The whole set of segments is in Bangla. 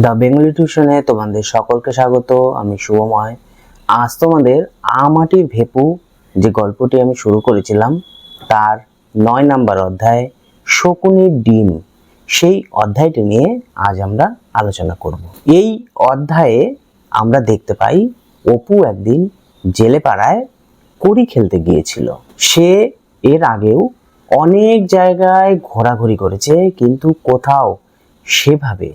দ্য বেঙ্গলি টিউশনে তোমাদের সকলকে স্বাগত, আমি শুভময়। আজ তোমাদের আমাটির ভেপু যে গল্পটি আমি শুরু করেছিলাম, তার নয় নাম্বার অধ্যায় শকুনির ডিম। সেই অধ্যায়টি নিয়ে আজ আমরা আলোচনা করব। এই অধ্যায়ে আমরা দেখতে পাই, অপু একদিন জেলে পাড়ায় কড়ি খেলতে গিয়েছিল। সে এর আগেও অনেক জায়গায় ঘোরাঘুরি করেছে, কিন্তু কোথাও সেভাবে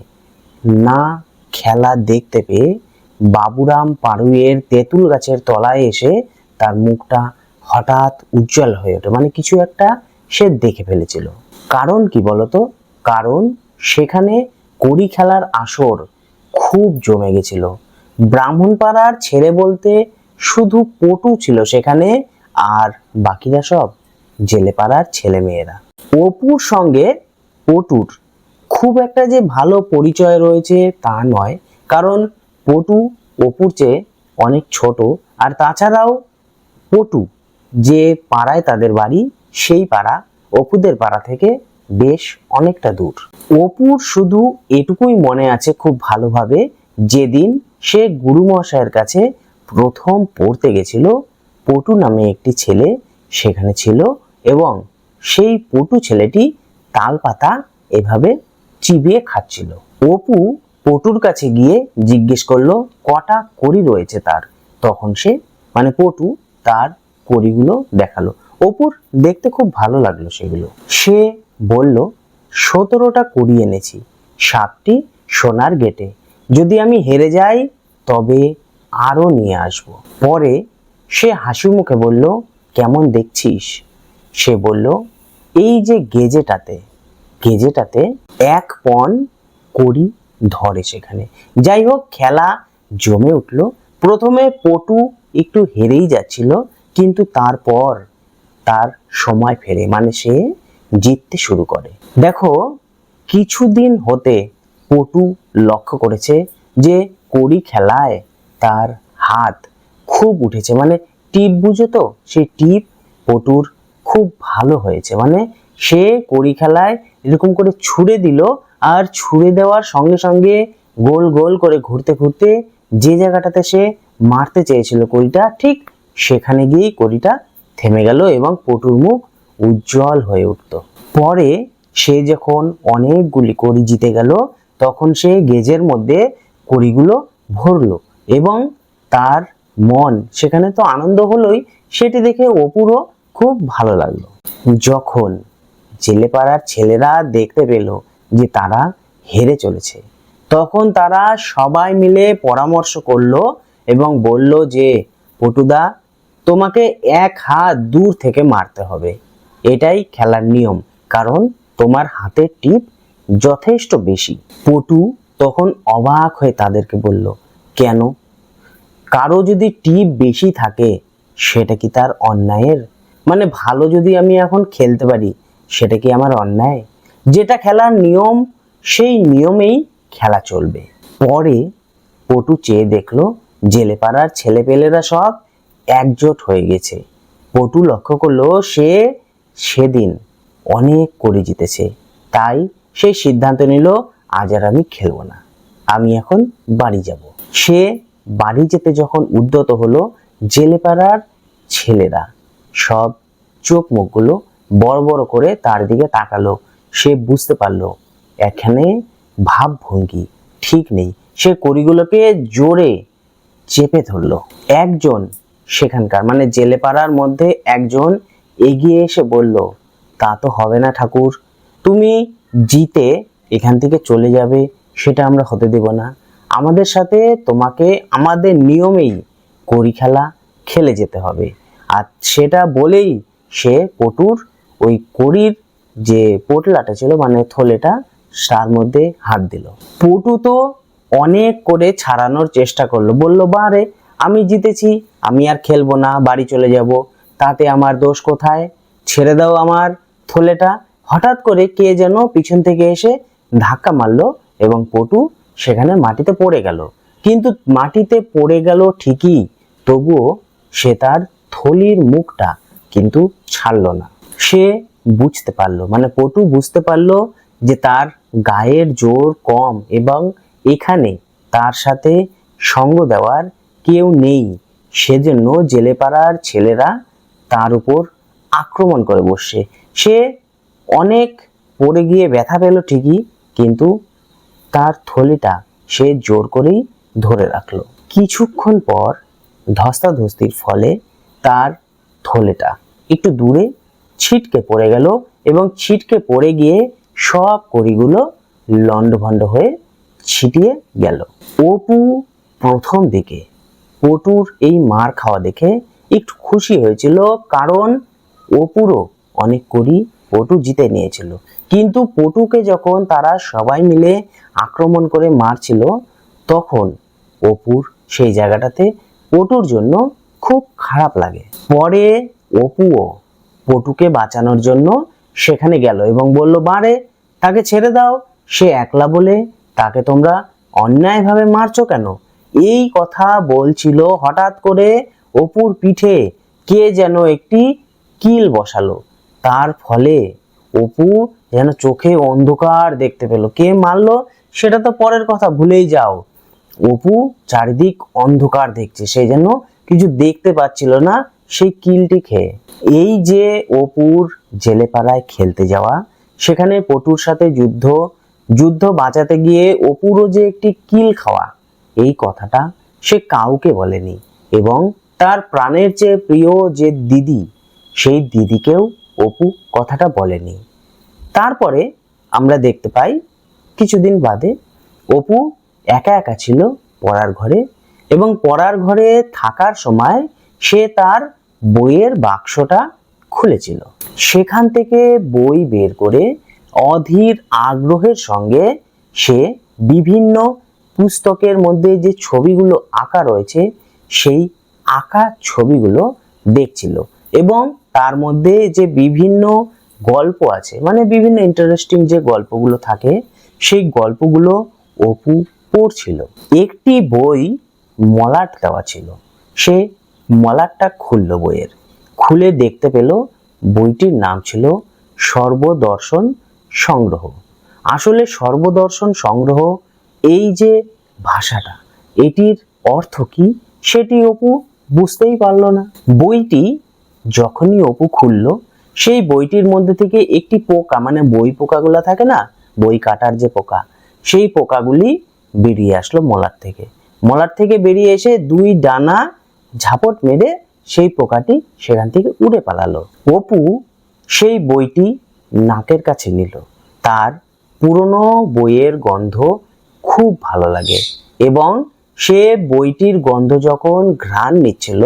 না খেলা দেখতে পেয়ে বাবুরাম পাড়ুইয়ের তেঁতুল গাছের তলায় এসে তার মুখটা হঠাৎ উজ্জ্বল হয়ে ওঠে। মানে কিছু একটা সে দেখে ফেলেছিল। কারণ কি বলতো? কারণ সেখানে কড়ি খেলার আসর খুব জমে গেছিল। ব্রাহ্মণপাড়ার ছেলে বলতে শুধু পটু ছিল সেখানে, আর বাকিরা সব জেলেপাড়ার ছেলে মেয়েরা অপুর সঙ্গে পটুর খুব একটা যে ভালো পরিচয় রয়েছে তা নয়। কারণ পটু অপুর চেয়ে অনেক ছোট আর তাছাড়াও পটু যে পাড়ায় তাদের বাড়ি, সেই পাড়া অপুদের পাড়া থেকে বেশ অনেকটা দূর। অপুর শুধু এটুকুই মনে আছে খুব ভালোভাবে, যেদিন সে গুরুমশাইয়ের কাছে প্রথম পড়তে গেছিল, পটু নামে একটি ছেলে সেখানে ছিল এবং সেই পটু ছেলেটি তাল পাতা এভাবে চিবিয়ে খাচ্ছিল। অপু পটুর কাছে গিয়ে জিজ্ঞেস করল, কটা কড়ি রয়েছে তার? তখন সে মানে পটু, তার কড়িগুলো দেখাল। অপুর দেখতে খুব ভালো লাগল সেগুলো। সে বলল, সতেরোটা কড়ি এনেছি, সাতটি সোনার গেটে। যদি আমি হেরে যাই, তবে আরও নিয়ে আসব। পরে সে হাসি মুখে বলল, কেমন দেখছিস? সে বলল, এই যে গেজেটাতে গেজেটাতে এক পন কড়ি ধরে সেখানে। যাই হোক, খেলা জমে উঠল। প্রথমে পটু একটু হেরেই যাচ্ছিল, কিন্তু তারপর তার সময় ফেরে মানে সে জিততে শুরু করে। দেখো, কিছুদিন হতে পটু লক্ষ্য করেছে যে কড়ি খেলায় তার হাত খুব উঠেছে। মানে টিপ বুঝে তো সেই টিপ পটুর খুব ভালো হয়েছে। মানে সে কড়ি খেলায় এরকম করে ছুঁড়ে দিল আর ছুঁড়ে দেওয়ার সঙ্গে সঙ্গে গোল গোল করে ঘুরতে ঘুরতে যে জায়গাটাতে সে মারতে চেয়েছিল কড়িটা, ঠিক সেখানে গিয়েই কড়িটা থেমে গেল এবং পটুর মুখ উজ্জ্বল হয়ে উঠত। পরে সে যখন অনেকগুলি কড়ি জিতে গেল, তখন সে গেজের মধ্যে কড়িগুলো ভরলো এবং তার মন, সেখানে তো আনন্দ হলোই, সেটি দেখে অপুরও খুব ভালো লাগল। যখন জেলেপাড়ার ছেলেরা দেখতে পেল যে তারা হেরে চলেছে। তখন তারা সবাই মিলে পরামর্শ করল এবং বলল যে, পটুদা, তোমাকে এক হাত দূর থেকে মারতে হবে। এটাই খেলার নিয়ম, কারণ তোমার হাতের টিপ যথেষ্ট বেশি। পটু তখন অবাক হয়ে তাদেরকে বলল, কেন? কারও যদি টিপ বেশি থাকে, সেটা কি তার অন্যায়ের? মানে ভালো যদি আমি এখন খেলতে পারি সেটা কি আমার অন্যায়? যেটা খেলার নিয়ম, সেই নিয়মেই খেলা চলবে। পরে পটু চেয়ে দেখল, জেলেপাড়ার ছেলেপেলেরা সব একজোট হয়ে গেছে। পটু লক্ষ্য করল, সে সেদিন অনেক করে জিতেছে। তাই সে সিদ্ধান্ত নিল, আজ আর আমি খেলব না। আমি এখন বাড়ি যাব। সে বাড়ি যেতে যখন উদ্যত হলো, জেলেপাড়ার ছেলেরা সব চোখ মুখগুলো বড় বড় করে তার দিকে তাকালো। সে বুঝতে পারল, এখানে ভাবভঙ্গি ঠিক নেই। সে কড়িগুলোকে জোরে চেপে ধরলো। একজন সেখানকার মানে জেলেপাড়ার মধ্যে একজন এগিয়ে এসে বলল, তা তো হবে না ঠাকুর। তুমি জিতে এখান থেকে চলে যাবে, সেটা আমরা হতে দেব না। আমাদের সাথে তোমাকে আমাদের নিয়মেই কড়ি খেলা খেলে যেতে হবে। আর সেটা বলেই সে পটুর ওই কড়ির যে পোটলাটা ছিল মানে থলেটা, তার মধ্যে হাত দিল। পটু তো অনেক করে ছাড়ানোর চেষ্টা করল। বলল বারে আমি জিতেছি, আমি আর খেলব না, বাড়ি চলে যাব। তাতে আমার দোষ কোথায়? ছেড়ে দাও আমার থলেটা। হঠাৎ করে কে যেন পিছন থেকে এসে ধাক্কা মারলো এবং পটু সেখানে মাটিতে পড়ে গেল। কিন্তু মাটিতে পড়ে গেল ঠিকই, তবুও সে তার থলির মুখটা কিন্তু ছাড়লো না। সে বুঝতে পারল মানে পটু বুঝতে পারল যে তার গায়ের জোর কম এবং এখানে তার সাথে সঙ্গ দেওয়ার কেউ নেই। সেজন্য জেলেপাড়ার ছেলেরা তার উপর আক্রমণ করে বসছে। সে অনেক পড়ে গিয়ে ব্যথা পেল ঠিকই, কিন্তু তার থলিটা সে জোর করেই ধরে রাখল। কিছুক্ষণ পর ধস্তাধস্তির ফলে তার থলেটা একটু দূরে ছিটকে পড়ে গেল এবং ছিটকে পড়ে গিয়ে সব কড়িগুলো লণ্ডভণ্ড হয়ে ছিটিয়ে গেল। অপু প্রথম দিকে পটুর এই মার খাওয়া দেখে একটু খুশি হয়েছিল কারণ অপুরও অনেক করি পটু জিতে নিয়েছিল। কিন্তু পটুকে যখন তারা সবাই মিলে আক্রমণ করে মারছিল, তখন অপুর সেই জায়গাটাতে পটুর জন্য খুব খারাপ লাগে। পরে অপুও পটুকে বাঁচানোর জন্য সেখানে গেল এবং বলল, বারে, তাকে ছেড়ে দাও। সে একলা বলে তাকে তোমরা অন্যায়ভাবে মারছো কেন? এই কথা বলছিল হঠাৎ করে অপুর পিঠে কে যেন একটি কিল বসালো। তার ফলে অপু যেন চোখে অন্ধকার দেখতে পেল। কে মারলো সেটা তো পরের কথা, ভুলেই যাও। অপু চারিদিক অন্ধকার দেখছে। সেই যেন কিছু দেখতে পাচ্ছিল না। সেই কিলটি খেয়ে। এই যে অপুর জেলেপাড়ায় খেলতে যাওয়া, সেখানে পটুর সাথে যুদ্ধ যুদ্ধ বাঁচাতে গিয়ে অপুরও যে একটি কিল খাওয়া, এই কথাটা সে কাউকে বলেনি এবং তার প্রাণের চেয়ে প্রিয় যে দিদি, সেই দিদিকেও অপু কথাটা বলেনি। তারপরে আমরা দেখতে পাই, কিছুদিন বাদে অপু একা একা ছিল পড়ার ঘরে এবং পড়ার ঘরে থাকার সময় সে তার বইয়ের বাক্সটা খুলেছিল। সেখান থেকে বই বের করে অধীর আগ্রহের সঙ্গে সে বিভিন্ন পুস্তকের মধ্যে যে ছবিগুলো আঁকা রয়েছে, সেই আঁকা ছবিগুলো দেখছিল এবং তার মধ্যে যে বিভিন্ন গল্প আছে মানে বিভিন্ন ইন্টারেস্টিং যে গল্পগুলো থাকে, সেই গল্পগুলো অপু পড়ছিল। একটি বই মলাট দেওয়া ছিল। সে মলাটটা খুলল বইয়ের। খুলে দেখতে পেল বইটির নাম ছিল সর্বদর্শন সংগ্রহ। আসলে সর্বদর্শন সংগ্রহ এই যে ভাষাটা, এটির অর্থ কি সেটি অপু বুঝতেই পারল না। বইটি যখনই অপু খুলল, সেই বইটির মধ্যে থেকে একটি পোকা মানে বই পোকাগুলো থাকে না, বই কাটার যে পোকা, সেই পোকাগুলি বেরিয়ে আসলো মলার থেকে। মলার থেকে বেরিয়ে এসে দুই ডানা ঝাপট মেরে সেই পোকাটি সেখান থেকে উড়ে পালালো। অপু সেই বইটি নাকের কাছে নিল। তার পুরনো বইয়ের গন্ধ খুব ভালো লাগে এবং সে বইটির গন্ধ যখন ঘ্রাণ নিচ্ছিল,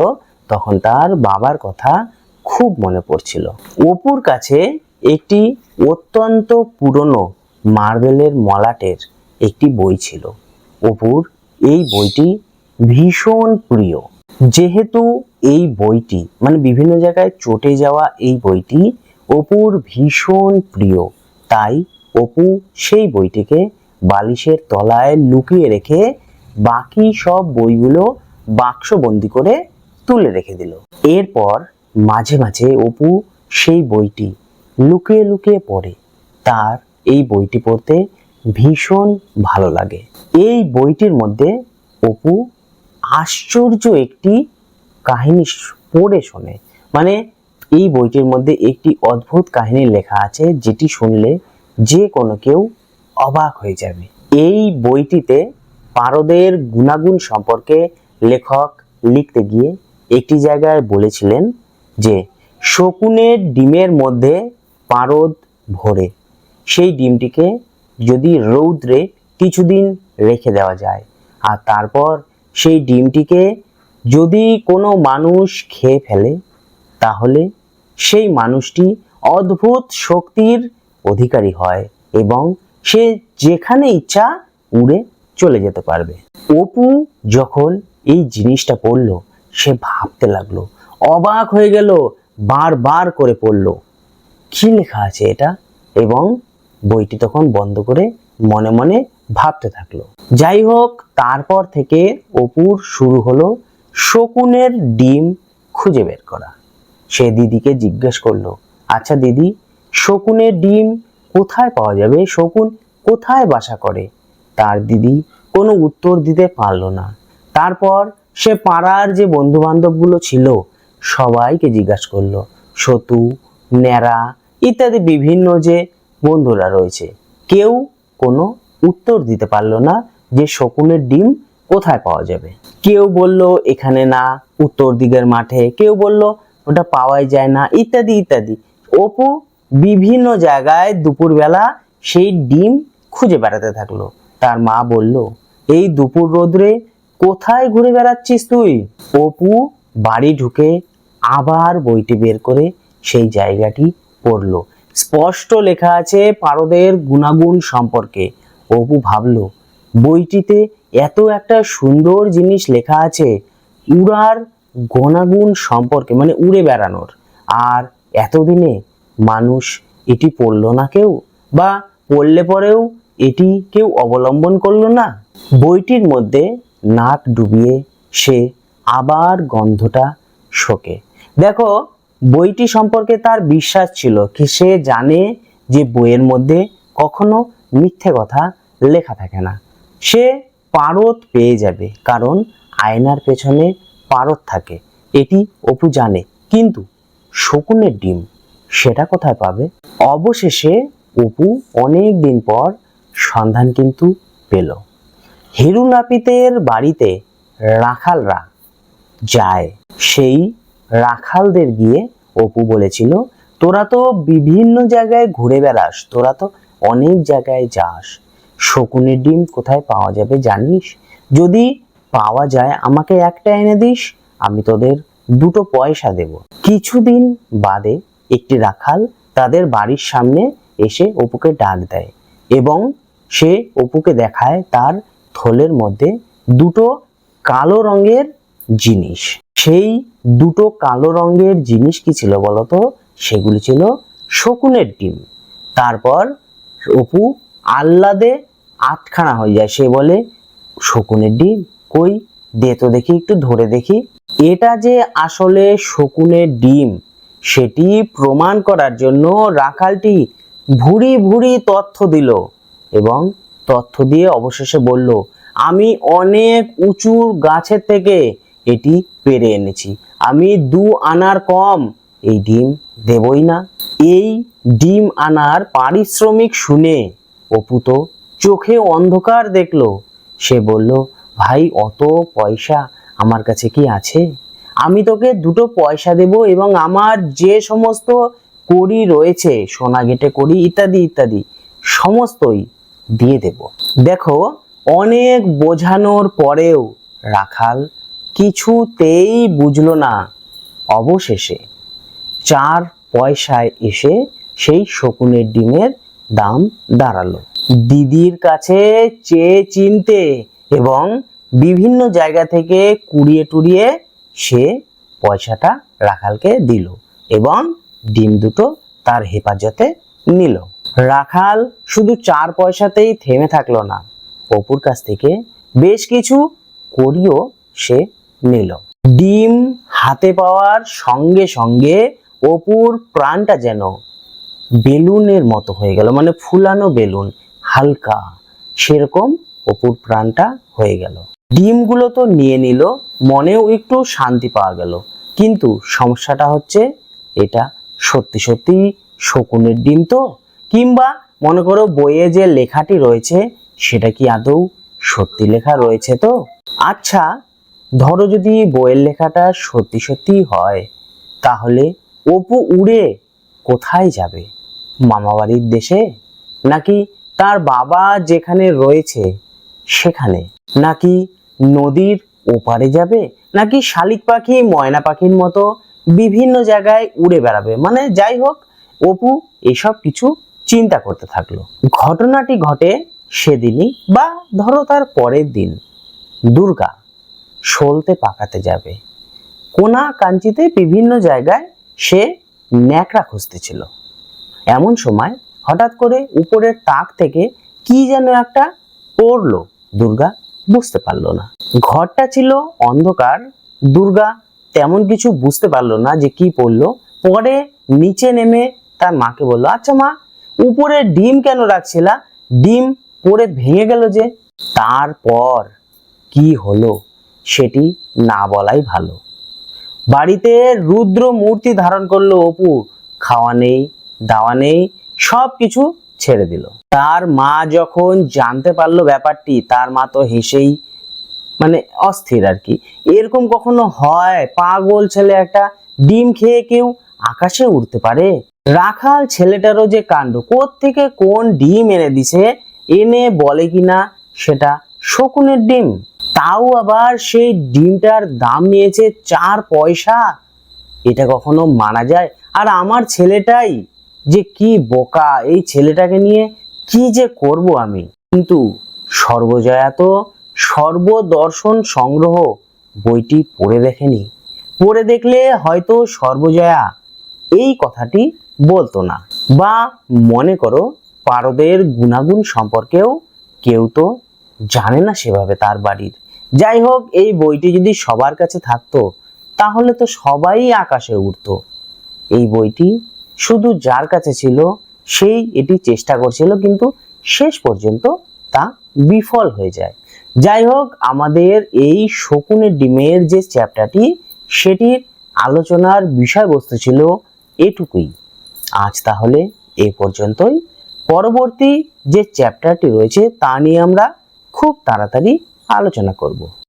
তখন তার বাবার কথা খুব মনে পড়ছিল। অপুর কাছে একটি অত্যন্ত পুরনো মার্বেলের মলাটের একটি বই ছিল। অপুর এই বইটি ভীষণ প্রিয়। যেহেতু এই বইটি মানে বিভিন্ন জায়গায় চটে যাওয়া এই বইটি অপুর ভীষণ প্রিয়, তাই অপু সেই বইটিকে বালিশের তলায় লুকিয়ে রেখে বাকি সব বইগুলো বাক্সবন্দি করে তুলে রেখে দিল। এরপর মাঝে মাঝে অপু সেই বইটি লুকিয়ে লুকিয়ে পড়ে, তার এই বইটি পড়তে ভীষণ ভালো লাগে। এই বইটির মধ্যে অপু আশ্চর্য একটি কাহিনী পড়ে শোনে। মানে এই বইটির মধ্যে একটি অদ্ভুত কাহিনী লেখা আছে, যেটি শুনলে যে কোনো কেউ অবাক হয়ে যাবে। এই বইটিতে পারদের গুণাগুণ সম্পর্কে লেখক লিখতে গিয়ে একটি জায়গায় বলেছিলেন যে, শকুনের ডিমের মধ্যে পারদ ভরে। সেই ডিমটিকে যদি রৌদ্রে কিছুদিন রেখে দেওয়া যায়, আর তারপর সেই ডিমটিকে যদি কোনো মানুষ খেয়ে ফেলে, তাহলে সেই মানুষটি অদ্ভুত শক্তির অধিকারী হয় এবং সে যেখানে ইচ্ছা উড়ে চলে যেতে পারবে। অপু যখন এই জিনিসটা পড়ল, সে ভাবতে লাগল, অবাক হয়ে গেল, বারবার করে পড়ল, কি লেখা আছে এটা? এবং বইটি তখন বন্ধ করে মনে মনে ভাবতে থাকল। যাই হোক, তারপর থেকে অপুর শুরু হলো শকুনের ডিম খুঁজে বের করা। সে দিদিকে জিজ্ঞেস করল আচ্ছা দিদি, শকুনের ডিম কোথায় পাওয়া যাবে? শকুন কোথায় বাসা করে? তার দিদি কোনো উত্তর দিতে পারল না। তারপর সে পাড়ার যে বন্ধু বান্ধবগুলো ছিল, সবাইকে জিজ্ঞাসা করল, সতু, ন্যাড়া ইত্যাদি বিভিন্ন যে বন্ধুরা রয়েছে, কেউ কোনো উত্তর দিতে পারল না যে শকুনের ডিম কোথায় পাওয়া যাবে। কেউ বলল, এখানে না, উত্তর দিকের মাঠে। কেউ বলল, ওটা পাওয়াই যায় না। ইত্যাদি ইত্যাদি। অপু বিভিন্ন জায়গায় দুপুরবেলা সেই ডিম খুঁজে বেড়াতে থাকল। তার মা বলল, এই দুপুর রোদ্রে কোথায় ঘুরে বেড়াচ্ছিস তুই? অপু বাড়ি ঢুকে আবার বইটি বের করে সেই জায়গাটি পড়ল। স্পষ্ট লেখা আছে পারদের গুণাগুণ সম্পর্কে। অপু ভাবলো, বইটিতে এত একটা সুন্দর জিনিস লেখা আছে, উড়ার গুণাগুণ সম্পর্কে মানে উড়ে বেড়ানোর। আর এতদিনে মানুষ এটি পড়ল না কেউ? বা পড়লে পরেও এটি কেউ অবলম্বন করল না? বইটির মধ্যে নাক ডুবিয়ে সে আবার গন্ধটা শোকে। দেখো, বইটি সম্পর্কে তার বিশ্বাস ছিল কি সে জানে যে বইয়ের মধ্যে কখনো মিথ্যে কথা লেখা থাকে না। সে পারদ পেয়ে যাবে, কারণ আয়নার পেছনে পারদ থাকে। এটি অপু জানে, কিন্তু শকুনের ডিম, সেটা কোথায় পাবে? অবশেষে অপু অনেক দিন পর সন্ধান কিন্তু পেল। হিরু নাপিতের বাড়িতে রাখালরা যায়। সেই রাখালদের গিয়ে অপু বলেছিল, তোরা তো বিভিন্ন জায়গায় ঘুরে বেড়াস, তোরা তো অনেক জায়গায় যাস। শকুনের ডিম কোথায় পাওয়া যাবে জানিস? যদি পাওয়া যায়, আমাকে একটা এনে দিস, আমি তোদের দুটো পয়সা দেব। কিছুদিন বাদে একটি রাখাল তাদের বাড়ির সামনে এসে অপুকে ডাক দেয় এবং সে অপুকে দেখায় তার থলের মধ্যে দুটো কালো রঙের জিনিস। সেই দুটো কালো রঙের জিনিস কি ছিল বলতো? সেগুলি ছিল শকুনের ডিম। তারপর অপু আহ্লাদে আটখানা হয়ে যায়। সে বলে, শকুনের ডিম? কই? দে তো দেখি, একটু ধরে দেখি। এটা যে আসলে শকুনের ডিম, সেটি প্রমাণ করার জন্য রাখালটি ভুরি ভুরি তথ্য দিল এবং তথ্য দিয়ে অবশেষে বলল, আমি অনেক উঁচু গাছের থেকে এটি পেরে এনেছি। আমি দু আনার কম এই ডিম দেবই না। এই ডিম আনার পারিশ্রমিক শুনে অপু তো চোখে অন্ধকার দেখল। সে বলল, ভাই, অত পয়সা আমার কাছে কি আছে? আমি তোকে দুটো পয়সা দেব এবং আমার যে সমস্ত কড়ি রয়েছে, সোনা গেটে কড়ি ইত্যাদি ইত্যাদি, সমস্তই দিয়ে দেব। দেখো, অনেক বোঝানোর পরেও রাখাল কিছুতেই বুঝলো না। অবশেষে চার পয়সায় এসে সেই শকুনের ডিমের দাম দাঁড়াল। দিদির কাছে চেয়ে চিনতে এবং বিভিন্ন জায়গা থেকে কুড়িয়ে টুড়িয়ে সে পয়সাটা রাখালকে দিল এবং ডিম দুটো তার হেফাজতে নিল। রাখাল শুধু চার পয়সাতেই থেমে থাকল না, অপুর কাছ থেকে বেশ কিছু করিও সে নিল। ডিম হাতে পাওয়ার সঙ্গে সঙ্গে অপুর প্রাণটা যেন বেলুনের মতো হয়ে গেল মানে ফুলানো বেলুন। হালকা, সেরকম অপুর প্রাণটা হয়ে গেল। ডিমগুলো তো নিয়ে নিল, মনেও একটু শান্তি পাওয়া গেল। কিন্তু সমস্যাটা হচ্ছে, এটা সত্যি সত্যি শকুনের ডিম তো? কিংবা মনে করো বইয়ে যে লেখাটি রয়েছে, সেটা কি আদৌ সত্যি লেখা রয়েছে তো? আচ্ছা ধরো যদি বইয়ের লেখাটা সত্যি সত্যি হয়, তাহলে অপু উড়ে কোথায় যাবে? মামাবাড়ির দেশে? নাকি তার বাবা যেখানে রয়েছে সেখানে। নাকি নদীর ওপারে যাবে? নাকি শালিক পাখি, ময়না পাখির মতো বিভিন্ন জায়গায় উড়ে বেড়াবে? মানে যাই হোক, অপু এসব কিছু চিন্তা করতে থাকল। ঘটনাটি ঘটে সেদিনই বা ধরো তার পরের দিন। দুর্গা সলতে পাকাতে যাবে। কোনা কাঞ্চিতে বিভিন্ন জায়গায় সে ন্যাকড়া খুঁজতেছিল এমন সময় হঠাৎ করে উপরের তাক থেকে কি যেন একটা পড়ল। দুর্গা বুঝতে পারল না। ঘরটা ছিল অন্ধকার। দুর্গা তেমন কিছু বুঝতে পারল না যে কি পড়ল। পরে নিচে নেমে তার মাকে বলল আচ্ছা মা, উপরে ডিম কেন রাখছিলা? ডিম পড়ে ভেঙে গেল যে। তারপর কি হলো সেটি না বলাই ভালো। বাড়িতে রুদ্র মূর্তি ধারণ করল অপু। খাওয়া নেই, দাওয়া নেই সব কিছু ছেড়ে দিল। তার মা যখন জানতে পারল ব্যাপারটি, তার মা তো হেসেই মানে অস্থির আর কি। এরকম কখনো হয়? পাগল ছেলে একটা ডিম খেয়ে কেউ আকাশে উঠতে পারে? রাখাল ছেলেটারও যে কাণ্ড থেকে কোন ডিম এনে দিছে, এনে বলে কিনা সেটা শকুনের ডিম। তাও আবার সেই ডিমটার দাম নিয়েছে চার পয়সা। এটা কখনো মানা যায়? আর আমার ছেলেটাই যে কি বোকা এই ছেলেটাকে নিয়ে কি যে করব আমি। কিন্তু সর্বজয়া তো সর্বদর্শন সংগ্রহ বইটি পড়ে দেখেনি। পড়ে দেখলে হয়তো সর্বজয়া এই কথাটি বলতো না। বা মনে করো পারদের গুণাগুণ সম্পর্কেও কেউ তো জানে না সেভাবে তার বাড়ির। যাই হোক, এই বইটি যদি সবার কাছে থাকতো, তাহলে তো সবাই আকাশে উঠতো এই বইটি শুধু যার কাছে ছিল, সেই এটি চেষ্টা করছিল, কিন্তু শেষ পর্যন্ত তা বিফল হয়ে যায়। যাই হোক, আমাদের এই শকুনের ডিমের যে চ্যাপ্টারটি, সেটির আলোচনার বিষয়বস্তু ছিল এটুকুই। আজ তাহলে এ পর্যন্তই। পরবর্তী যে চ্যাপ্টারটি রয়েছে, তা নিয়ে আমরা খুব তাড়াতাড়ি আলোচনা করব।